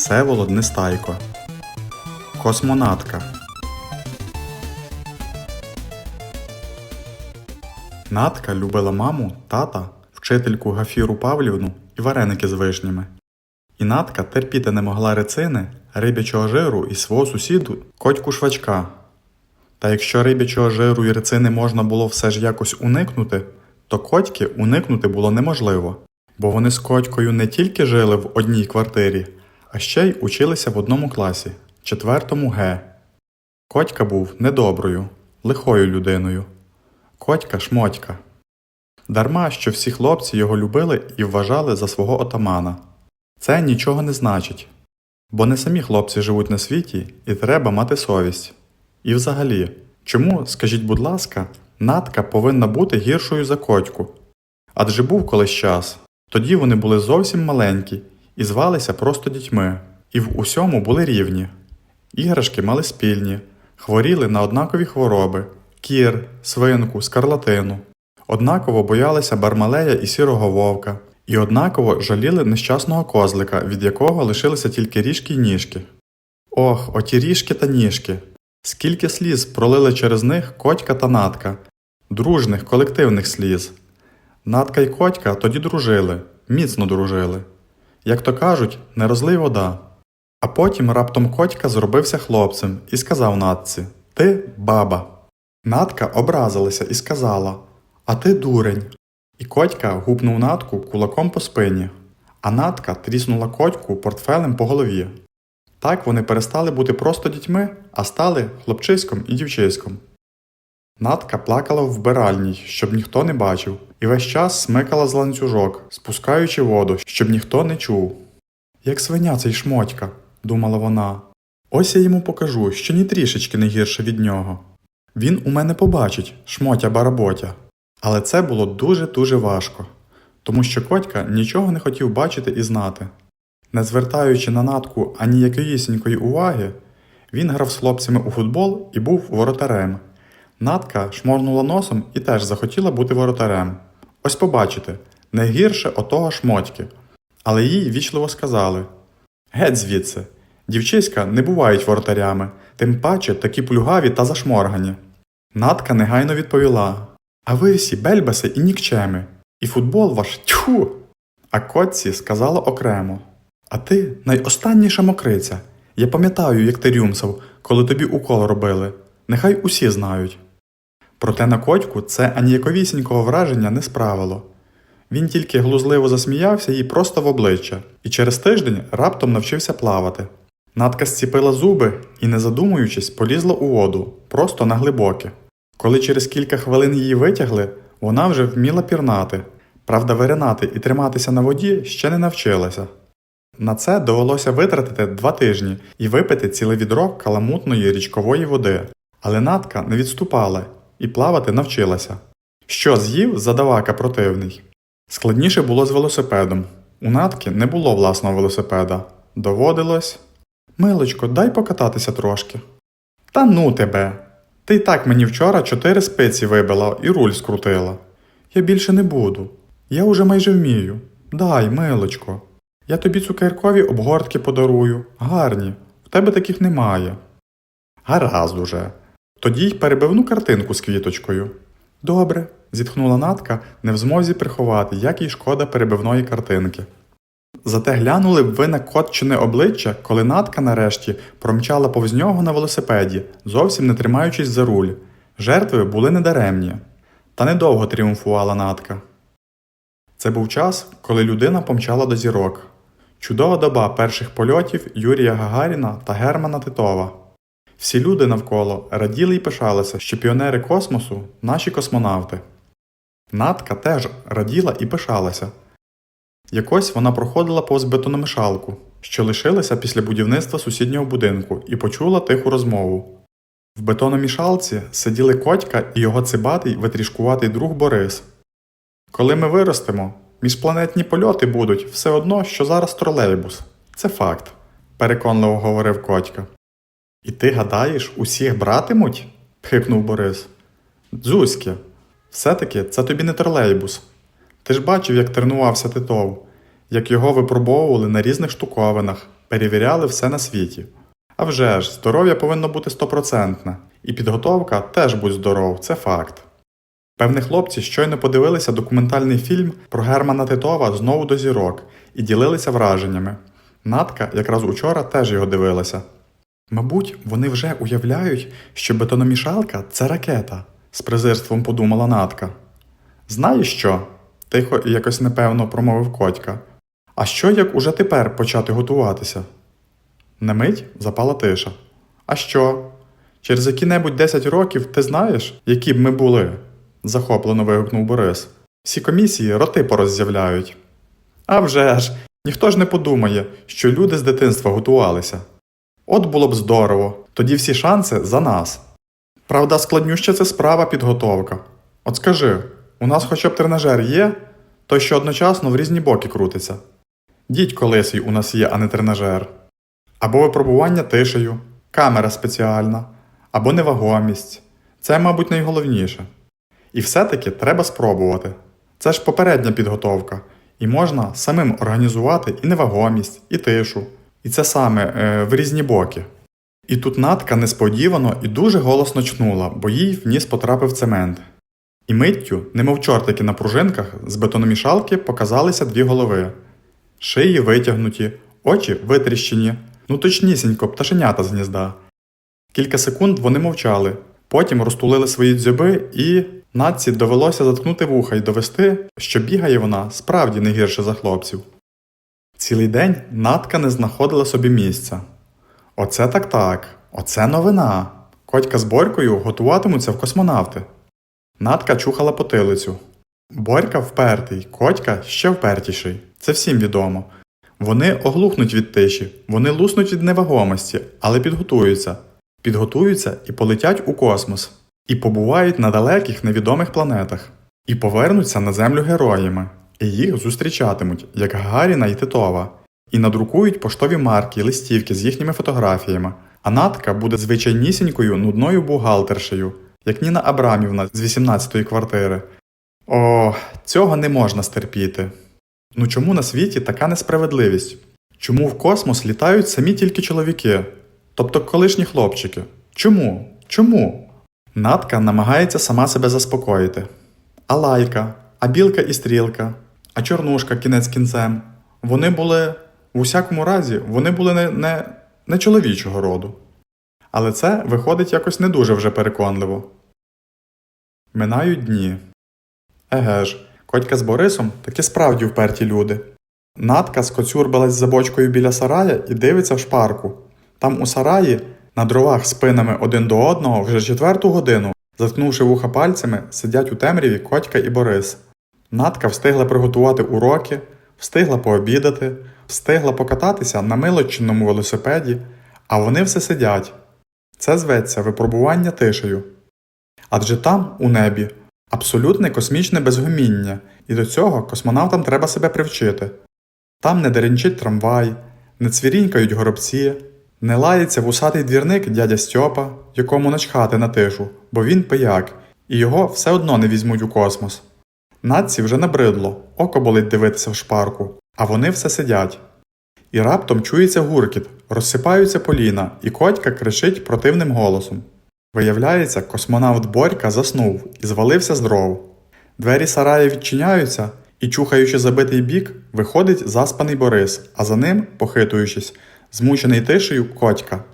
Всеволод Нестайко. Космонатка. Натка любила маму, тата, вчительку Гафіру Павлівну і вареники з вишнями. І Натка терпіти не могла рецини, рибячого жиру і свого сусіду котьку швачка. Та якщо рибячого жиру і рецини можна було все ж якось уникнути, то котьки уникнути було неможливо, бо вони з котькою не тільки жили в одній квартирі, а ще й училися в одному класі, четвертому Г. Котька був недоброю, лихою людиною. Котька шмотька. Дарма, що всі хлопці його любили і вважали за свого отамана. Це нічого не значить, бо не самі хлопці живуть на світі, і треба мати совість. І взагалі, чому, скажіть, будь ласка, натка повинна бути гіршою за котьку? Адже був колись час, тоді вони були зовсім маленькі і звалися просто дітьми, і в усьому були рівні. Іграшки мали спільні, хворіли на однакові хвороби кір, свинку, скарлатину. Однаково боялися бармалея і сірого вовка, і однаково жаліли нещасного козлика, від якого лишилися тільки ріжки й ніжки. Ох, оті ріжки та ніжки! Скільки сліз пролили через них котька та натка, дружних, колективних сліз. Натка й котька тоді дружили, міцно дружили. Як то кажуть, не розлий вода. А потім раптом котька зробився хлопцем і сказав натці Ти баба. Натка образилася і сказала А ти дурень. І котька гупнув натку кулаком по спині, а натка тріснула котьку портфелем по голові. Так вони перестали бути просто дітьми, а стали хлопчиськом і дівчиськом. Натка плакала в вбиральній, щоб ніхто не бачив, і весь час смикала з ланцюжок, спускаючи воду, щоб ніхто не чув. Як свиня цей шмотька, думала вона. Ось я йому покажу, що ні трішечки не гірше від нього. Він у мене побачить, шмотя баработя. Але це було дуже-дуже важко, тому що котька нічого не хотів бачити і знати. Не звертаючи на натку ані якоїсінької уваги, він грав з хлопцями у футбол і був воротарем. Натка шморнула носом і теж захотіла бути воротарем. Ось побачите, не гірше отого шмотьки. Але їй вічливо сказали: Геть звідси, дівчиська не бувають воротарями, тим паче такі плюгаві та зашморгані. Натка негайно відповіла: А ви всі бельбаси і нікчеми, і футбол ваш тьху. А котці сказала окремо: А ти найостанніша мокриця. Я пам'ятаю, як ти рюмсав, коли тобі укол робили. Нехай усі знають. Проте на котьку це аніяковісінького враження не справило. Він тільки глузливо засміявся їй просто в обличчя, і через тиждень раптом навчився плавати. Натка зціпила зуби і, не задумуючись, полізла у воду, просто на глибоке. Коли через кілька хвилин її витягли, вона вже вміла пірнати. Правда, виринати і триматися на воді ще не навчилася. На це довелося витратити два тижні і випити ціле відро каламутної річкової води. Але натка не відступала і плавати навчилася. Що з'їв задавака противний. Складніше було з велосипедом. У натки не було власного велосипеда. Доводилось. Милочко, дай покататися трошки. Та ну тебе. Ти й так мені вчора чотири спиці вибила і руль скрутила. Я більше не буду. Я уже майже вмію. Дай, милочко. Я тобі цукеркові обгортки подарую. Гарні. В тебе таких немає. Гаразд уже. Тоді й перебивну картинку з квіточкою. Добре, зітхнула Натка, не в змозі приховати, як їй шкода перебивної картинки. Зате глянули б ви на котчине обличчя, коли Натка нарешті промчала повз нього на велосипеді, зовсім не тримаючись за руль. Жертви були недаремні. Та недовго тріумфувала Натка. Це був час, коли людина помчала до зірок. Чудова доба перших польотів Юрія Гагаріна та Германа Титова. Всі люди навколо раділи й пишалися, що піонери космосу наші космонавти. Натка теж раділа і пишалася. Якось вона проходила повз бетономішалку, що лишилася після будівництва сусіднього будинку, і почула тиху розмову. В бетономішалці сиділи котька і його цибатий витрішкуватий друг Борис. Коли ми виростемо, міжпланетні польоти будуть все одно, що зараз тролейбус. Це факт, переконливо говорив котька. І ти гадаєш, усіх братимуть? пхикнув Борис. Дзузьке, все-таки це тобі не тролейбус. Ти ж бачив, як тренувався Титов, як його випробовували на різних штуковинах, перевіряли все на світі. А вже ж, здоров'я повинно бути стопроцентне, і підготовка теж будь здоров, це факт. Певні хлопці щойно подивилися документальний фільм про Германа Титова знову до зірок і ділилися враженнями. Натка якраз учора теж його дивилася. Мабуть, вони вже уявляють, що бетономішалка це ракета, з презирством подумала Натка. Знаєш що? тихо і якось непевно промовив Котька. А що як уже тепер почати готуватися? На мить запала тиша. А що? Через які-небудь 10 років ти знаєш, які б ми були? захоплено вигукнув Борис. Всі комісії роти пороззявляють. А вже ж, ніхто ж не подумає, що люди з дитинства готувалися. От було б здорово, тоді всі шанси за нас. Правда, складнюща це справа підготовка. От скажи, у нас хоча б тренажер є, той що одночасно в різні боки крутиться. Дідько лисий у нас є, а не тренажер. Або випробування тишею, камера спеціальна, або невагомість. Це, мабуть, найголовніше. І все-таки треба спробувати. Це ж попередня підготовка, і можна самим організувати і невагомість, і тишу. І це саме е, в різні боки. І тут Натка несподівано і дуже голосно чнула, бо їй в ніс потрапив цемент. І миттю, немов чортики на пружинках, з бетономішалки показалися дві голови. Шиї витягнуті, очі витріщені, ну точнісінько, пташенята з гнізда. Кілька секунд вони мовчали, потім розтулили свої дзьоби і Натці довелося заткнути вуха і довести, що бігає вона справді не гірше за хлопців. Цілий день Натка не знаходила собі місця. Оце так так, оце новина. Котька з Борькою готуватимуться в космонавти. Натка чухала потилицю. Борька впертий, котька ще впертіший. Це всім відомо. Вони оглухнуть від тиші, вони луснуть від невагомості, але підготуються. Підготуються і полетять у космос, і побувають на далеких невідомих планетах, і повернуться на землю героями, і їх зустрічатимуть, як Гагаріна і Титова, і надрукують поштові марки, листівки з їхніми фотографіями. А Натка буде звичайнісінькою нудною бухгалтершею, як Ніна Абрамівна з 18-ї квартири. О, цього не можна стерпіти. Ну чому на світі така несправедливість? Чому в космос літають самі тільки чоловіки, тобто колишні хлопчики? Чому? Чому? Натка намагається сама себе заспокоїти. А лайка, а білка і стрілка, а чорнушка кінець кінцем. Вони були, в усякому разі, вони були не, не, не чоловічого роду. Але це виходить якось не дуже вже переконливо. Минають дні. Еге ж, Котька з Борисом таки справді вперті люди. Натка скоцюрбалась за бочкою біля сарая і дивиться в шпарку. Там у сараї, на дровах спинами один до одного, вже четверту годину, заткнувши вуха пальцями, сидять у темряві Котька і Борис. Натка встигла приготувати уроки, встигла пообідати, встигла покататися на милочинному велосипеді, а вони все сидять. Це зветься випробування тишею. Адже там, у небі, абсолютне космічне безгуміння, і до цього космонавтам треба себе привчити. Там не деренчить трамвай, не цвірінькають горобці, не лається вусатий двірник дядя Стьопа, якому начхати на тишу, бо він пияк, і його все одно не візьмуть у космос. Надці вже набридло, око болить дивитися в шпарку, а вони все сидять. І раптом чується гуркіт, розсипаються поліна, і котька кричить противним голосом. Виявляється, космонавт Борька заснув і звалився з дров. Двері сарая відчиняються, і, чухаючи забитий бік, виходить заспаний Борис, а за ним, похитуючись, змучений тишею котька.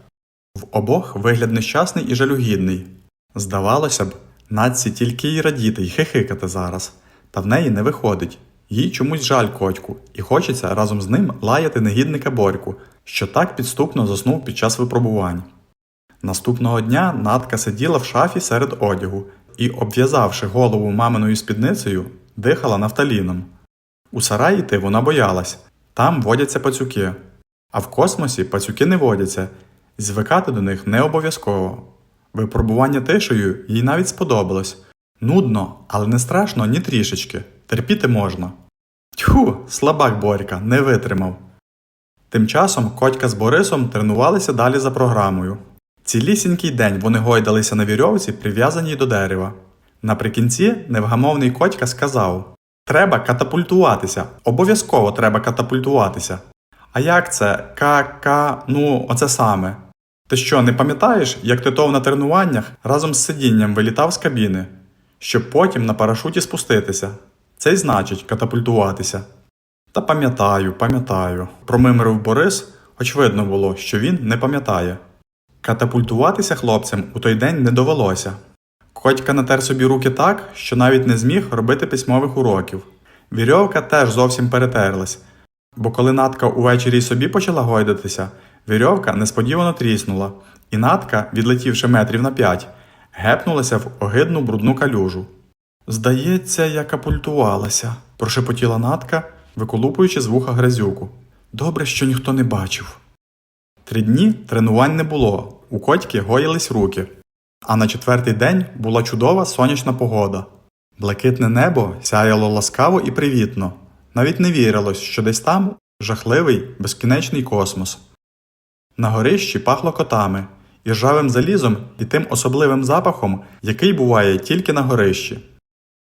В обох вигляд нещасний і жалюгідний. Здавалося б, Надці тільки й радіти й хихикати зараз, та в неї не виходить. Їй чомусь жаль котьку, і хочеться разом з ним лаяти негідника Борьку, що так підступно заснув під час випробувань. Наступного дня Натка сиділа в шафі серед одягу і, обв'язавши голову маминою спідницею, дихала нафталіном. У сарай йти вона боялась там водяться пацюки, а в космосі пацюки не водяться, звикати до них не обов'язково. Випробування тишею їй навіть сподобалось. Нудно, але не страшно ні трішечки. Терпіти можна. Тьху, слабак Борька, не витримав. Тим часом Котька з Борисом тренувалися далі за програмою. Цілісінький день вони гойдалися на вірьовці, прив'язаній до дерева. Наприкінці невгамовний Котька сказав: Треба катапультуватися, обов'язково треба катапультуватися. А як це? Ка-ка, ну, оце саме. Ти що, не пам'ятаєш, як Титов на тренуваннях разом з сидінням вилітав з кабіни, щоб потім на парашуті спуститися? Це й значить катапультуватися. Та пам'ятаю, пам'ятаю. Промимрив Борис, хоч видно було, що він не пам'ятає. Катапультуватися хлопцям у той день не довелося. Котька натер собі руки так, що навіть не зміг робити письмових уроків. Вірьовка теж зовсім перетерлась, бо коли натка увечері собі почала гойдатися, вірьовка несподівано тріснула, і натка, відлетівши метрів на п'ять, гепнулася в огидну брудну калюжу. Здається, я капультувалася, прошепотіла натка, виколупуючи з вуха грязюку. Добре, що ніхто не бачив. Три дні тренувань не було, у котьки гоїлись руки. А на четвертий день була чудова сонячна погода. Блакитне небо сяяло ласкаво і привітно. Навіть не вірилось, що десь там жахливий безкінечний космос. На горищі пахло котами, і ржавим залізом і тим особливим запахом, який буває тільки на горищі.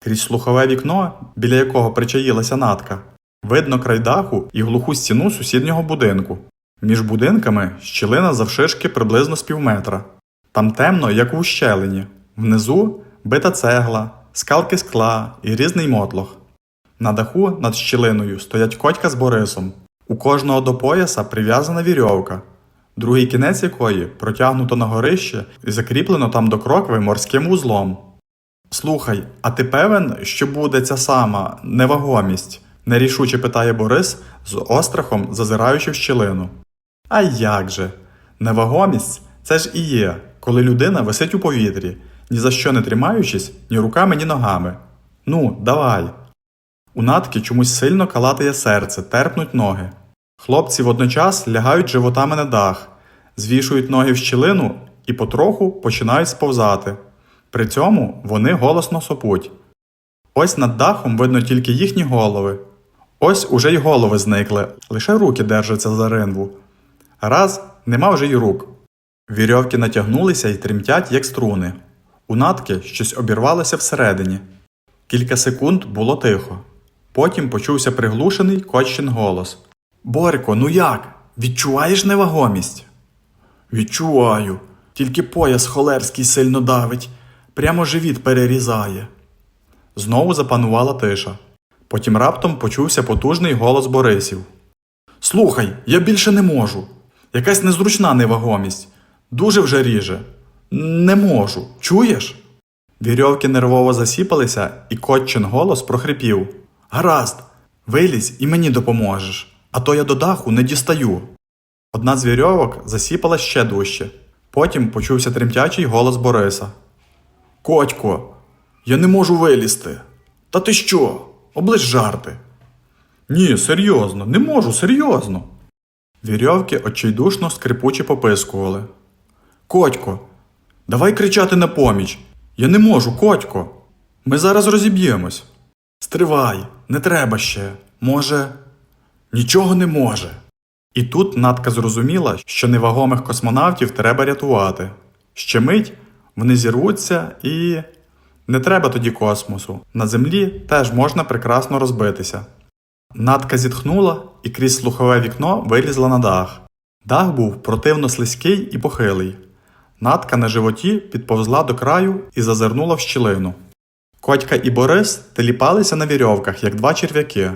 Крізь слухове вікно, біля якого причаїлася натка, видно край даху і глуху стіну сусіднього будинку. Між будинками щілина завшишки приблизно з півметра. Там темно, як у ущелині. Внизу бита цегла, скалки скла і різний мотлох. На даху над щілиною стоять котька з Борисом. У кожного до пояса прив'язана вірьовка, другий кінець якої протягнуто на горище і закріплено там до крокви морським вузлом. Слухай, а ти певен, що буде ця сама невагомість? нерішуче питає Борис з острахом зазираючи в щілину. А як же? Невагомість це ж і є, коли людина висить у повітрі, ні за що не тримаючись ні руками, ні ногами. Ну, давай. У натки чомусь сильно калатає серце, терпнуть ноги. Хлопці водночас лягають животами на дах, звішують ноги в щілину і потроху починають сповзати. При цьому вони голосно сопуть. Ось над дахом видно тільки їхні голови. Ось уже й голови зникли, лише руки держаться за ринву. Раз нема вже й рук. Вірьовки натягнулися і тремтять, як струни. У натки щось обірвалося всередині. Кілька секунд було тихо. Потім почувся приглушений котчин голос. Борько, ну як? Відчуваєш невагомість? Відчуваю. Тільки пояс холерський сильно давить, прямо живіт перерізає. Знову запанувала тиша. Потім раптом почувся потужний голос Борисів. Слухай, я більше не можу. Якась незручна невагомість. Дуже вже ріже. Не можу. Чуєш? Вірьовки нервово засіпалися, і котчин голос прохрипів. Гаразд, вилізь і мені допоможеш, а то я до даху не дістаю. Одна з вірьовок засіпала ще дужче. Потім почувся тремтячий голос Бориса. Котько, я не можу вилізти. Та ти що? Оближ жарти. Ні, серйозно, не можу, серйозно. Вірьовки очайдушно скрипуче попискували. Котько, давай кричати на поміч. Я не можу, котько. Ми зараз розіб'ємось. Стривай, не треба ще. Може, нічого не може. І тут Натка зрозуміла, що невагомих космонавтів треба рятувати. Ще мить вони зірвуться і. Не треба тоді космосу. На землі теж можна прекрасно розбитися. Натка зітхнула і крізь слухове вікно вилізла на дах. Дах був противно слизький і похилий. Натка на животі підповзла до краю і зазирнула в щілину. Котька і Борис теліпалися на вірьовках, як два черв'яки.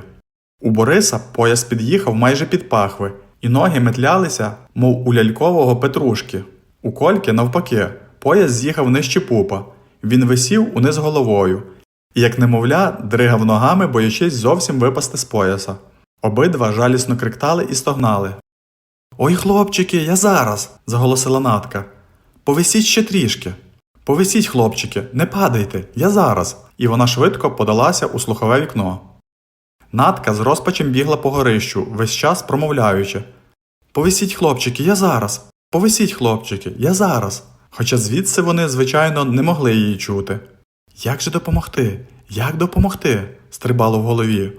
У Бориса пояс під'їхав майже під пахви, і ноги метлялися, мов у лялькового петрушки. У кольки, навпаки, пояс з'їхав нижче пупа. Він висів униз головою, і, як немовля, дригав ногами, боячись зовсім випасти з пояса. Обидва жалісно криктали і стогнали. Ой, хлопчики, я зараз. заголосила Натка. Повисіть ще трішки. Повисіть, хлопчики, не падайте, я зараз. І вона швидко подалася у слухове вікно. Натка з розпачем бігла по горищу, весь час промовляючи. Повисіть, хлопчики, я зараз. Повисіть, хлопчики, я зараз. Хоча звідси вони, звичайно, не могли її чути. Як же допомогти? Як допомогти? стрибало в голові.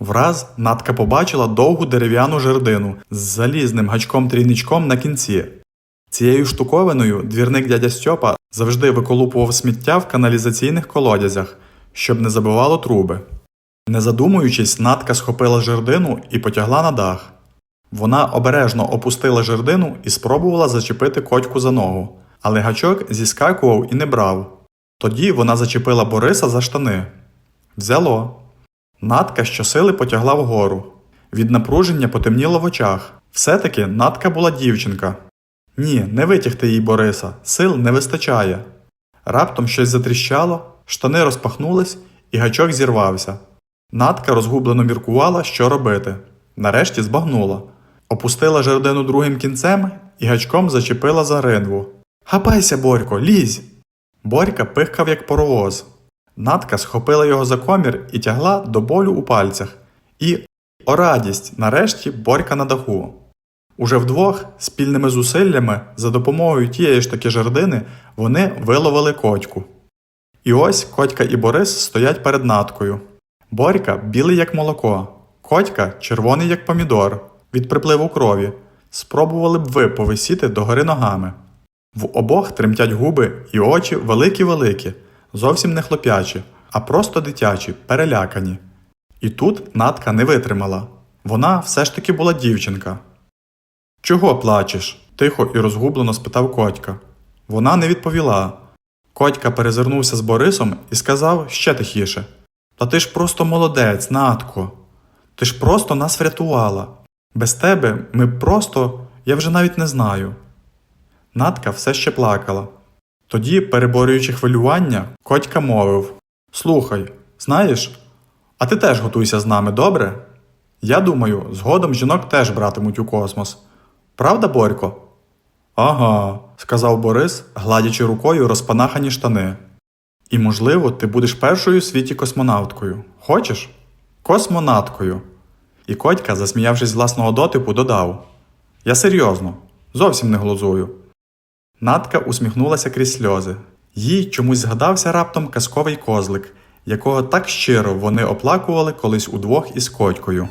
Враз Натка побачила довгу дерев'яну жердину з залізним гачком-трійничком на кінці. Цією штуковиною двірник дядя Стьопа завжди виколупував сміття в каналізаційних колодязях, щоб не забивало труби. Не задумуючись, Натка схопила жердину і потягла на дах. Вона обережно опустила жердину і спробувала зачепити котьку за ногу, але гачок зіскакував і не брав. Тоді вона зачепила Бориса за штани. Взяло. Натка щосили потягла вгору. Від напруження потемніло в очах. Все-таки Натка була дівчинка. Ні, не витягти їй Бориса, сил не вистачає. Раптом щось затріщало, штани розпахнулись, і гачок зірвався. Натка розгублено міркувала, що робити. Нарешті збагнула. Опустила жердину другим кінцем і гачком зачепила за ринву. Хапайся, Борько, лізь! Борька пихкав, як паровоз. Натка схопила його за комір і тягла до болю у пальцях. І, о радість, нарешті Борька на даху. Уже вдвох, спільними зусиллями, за допомогою тієї ж таки жердини, вони виловили котьку. І ось котька і Борис стоять перед наткою. Борька білий як молоко, котька червоний як помідор від припливу крові. Спробували б ви повисіти догори ногами. В обох тремтять губи і очі великі-великі, зовсім не хлопячі, а просто дитячі, перелякані. І тут Натка не витримала. Вона все ж таки була дівчинка. Чого плачеш? тихо і розгублено спитав котька. Вона не відповіла. Котька перезирнувся з Борисом і сказав ще тихіше: Та ти ж просто молодець, Натко. Ти ж просто нас врятувала. Без тебе ми просто, я вже навіть не знаю. Натка все ще плакала. Тоді, переборюючи хвилювання, котька мовив: Слухай, знаєш, а ти теж готуйся з нами, добре? Я думаю, згодом жінок теж братимуть у космос. Правда, Борько? Ага, сказав Борис, гладячи рукою розпанахані штани. І, можливо, ти будеш першою у світі космонавткою. Хочеш? Космонаткою. І котька, засміявшись з власного дотипу, додав: Я серйозно, зовсім не глузую. Натка усміхнулася крізь сльози. Їй чомусь згадався раптом казковий козлик, якого так щиро вони оплакували колись удвох із котькою.